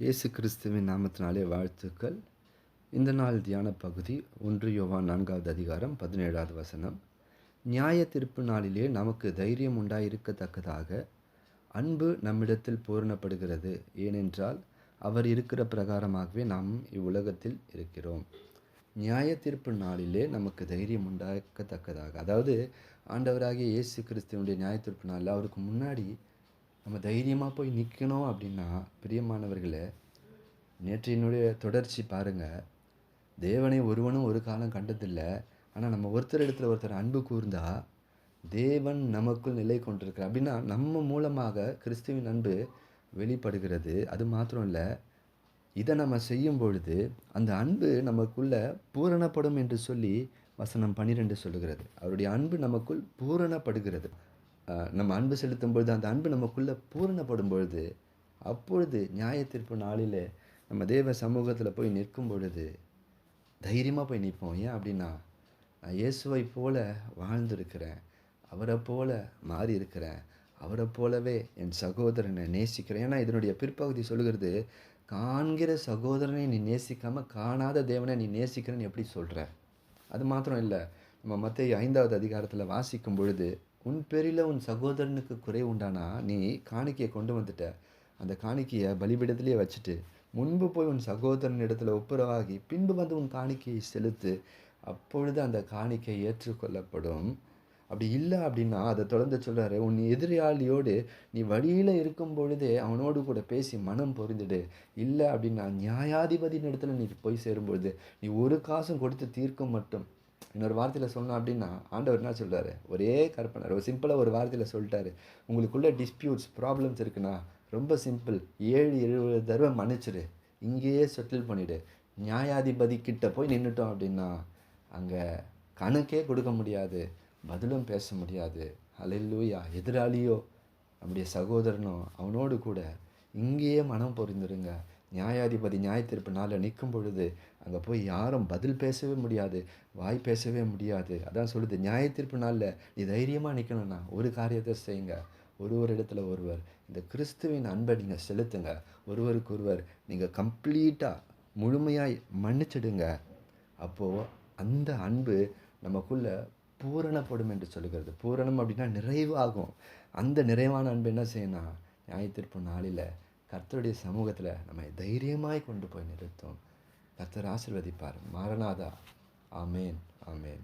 இயேசு கிறிஸ்துவின் நாமத்தினாலே வாழ்த்துக்கள். இந்த நாள் தியான பகுதி ஒன்று யோவான் நான்காவது அதிகாரம் பதினேழாவது வசனம். நியாய திருப்பு நாளிலே நமக்கு தைரியம் உண்டாயிருக்கத்தக்கதாக அன்பு நம்மிடத்தில் பூரணப்படுகிறது. ஏனென்றால் அவர் இருக்கிற பிரகாரமாகவே நாம் இவ்வுலகத்தில் இருக்கிறோம். நியாய தீர்ப்பு நாளிலே நமக்கு தைரியம் உண்டாக்கத்தக்கதாக. அதாவது ஆண்டவராகிய இயேசு கிறிஸ்துவனுடைய நியாய தீர்ப்பு நாளில் அவருக்கு முன்னாடி நம்ம தைரியமாக போய் நிற்கணும் அப்படின்னா பிரியமானவர்களே நேற்றினுடைய தொடர்ச்சி பாருங்கள் தேவனை ஒருவனும் ஒரு காலம் கண்டதில்லை. ஆனால் நம்ம ஒருத்தர் இடத்துல ஒருத்தர் அன்பு கூர்ந்தா தேவன் நமக்குள் நிலை கொண்டிருக்கிறார் அப்படின்னா நம்ம மூலமாக கிறிஸ்துவின் அன்பு வெளிப்படுகிறது. அது மாத்திரம் இல்லை இதை நம்ம செய்யும் பொழுது அந்த அன்பு நமக்குள்ளே பூரணப்படும் என்று சொல்லி வசனம் பன்னிரெண்டு சொல்லுகிறது. அவருடைய அன்பு நமக்குள் பூரணப்படுகிறது. நம்ம அன்பு செலுத்தும் பொழுது அந்த அன்பு நமக்குள்ளே பூரணப்படும் பொழுது அப்பொழுது நியாய தீர்ப்பு நாளில் நம்ம தேவ சமூகத்தில் போய் நிற்கும் பொழுது தைரியமாக போய் நிற்போம். ஏன் அப்படின்னா நான் இயேசுவை போல வாழ்ந்திருக்கிறேன். அவரை போல மாறி இருக்கிறேன். அவரை போலவே என் சகோதரனை நேசிக்கிறேன். ஏன்னா இதனுடைய பிற்பகுதி சொல்லுகிறது காண்கிற சகோதரனை நீ நேசிக்காமல் காணாத தேவனை நீ நேசிக்கிறேன்னு எப்படி சொல்கிற அது மாத்திரம் இல்லை நம்ம மற்ற ஐந்தாவது அதிகாரத்தில் வாசிக்கும் பொழுது உன் பேரில் உன் சகோதரனுக்கு குறை உண்டானா? நீ காணிக்கையை கொண்டு வந்துட்ட. அந்த காணிக்கையை பலிபீடத்திலேயே வச்சுட்டு முன்பு போய் உன் சகோதரன் இடத்துல ஒப்புரவாகி பின்பு வந்து உன் காணிக்கையை செலுத்து. அப்பொழுது அந்த காணிக்கை ஏற்றுக்கொள்ளப்படும். அப்படி இல்லை அப்படின்னா அதை தொடர்ந்து சொல்கிறாரு உன் எதிராளியோடு நீ வழியில் இருக்கும் பொழுதே அவனோடு கூட பேசி மனம் பொருந்துடு. இல்லை அப்படின்னா நியாயாதிபதியின் இடத்துல நீ போய் சேரும்பொழுது நீ ஒரு காசும் கொடுத்து தீர்க்கும் மட்டும். இன்னொரு வார்த்தையில் சொன்னோம் அப்படின்னா ஆண்டவர் என்ன சொல்கிறாரு ஒரே கற்பனை ஒரு சிம்பிளாக ஒரு வார்த்தையில் சொல்லிட்டாரு. உங்களுக்குள்ள டிஸ்பியூட்ஸ் ப்ராப்ளம்ஸ் இருக்குன்னா ரொம்ப சிம்பிள் ஏழு எழுபது தடவை மன்னிச்சிடு இங்கேயே செட்டில் பண்ணிவிடு நியாயாதிபதி கிட்ட போய் நின்றுட்டோம் அப்படின்னா அங்கே கணக்கே கொடுக்க முடியாது. பதிலும் பேச முடியாது. அலையிலூயா எதிராளியோ நம்முடைய சகோதரனோ அவனோடு கூட இங்கேயே மனம் பொறிந்துருங்க நியாயாதிபதி நியாய நாளில் நிற்கும் பொழுது அங்கே போய் யாரும் பதில் பேசவே முடியாது வாய் பேசவே முடியாது. அதான் சொல்லுது நியாய நாளில் நீ தைரியமாக நிற்கணும்னா ஒரு காரியத்தை செய்யுங்க. ஒரு ஒரு இடத்துல ஒருவர் இந்த கிறிஸ்துவின் அன்பை நீங்கள் செலுத்துங்க. ஒருவருக்கு ஒருவர் நீங்கள் கம்ப்ளீட்டாக முழுமையாய் மன்னிச்சிடுங்க. அப்போது அந்த அன்பு நமக்குள்ளே பூரணப்படும் என்று சொல்லுகிறது. பூரணம் அப்படின்னா நிறைவாகும். அந்த நிறைவான அன்பு என்ன செய்யணும் நியாயத்திற்பு நாளில் கர்த்தருடைய சமூகத்தில் நம்மை தைரியமாய் கொண்டு போய் நிறுத்தும். கர்த்தர் ஆசிர்வதிப்பார். மாரநாதா ஆமேன். ஆமேன்.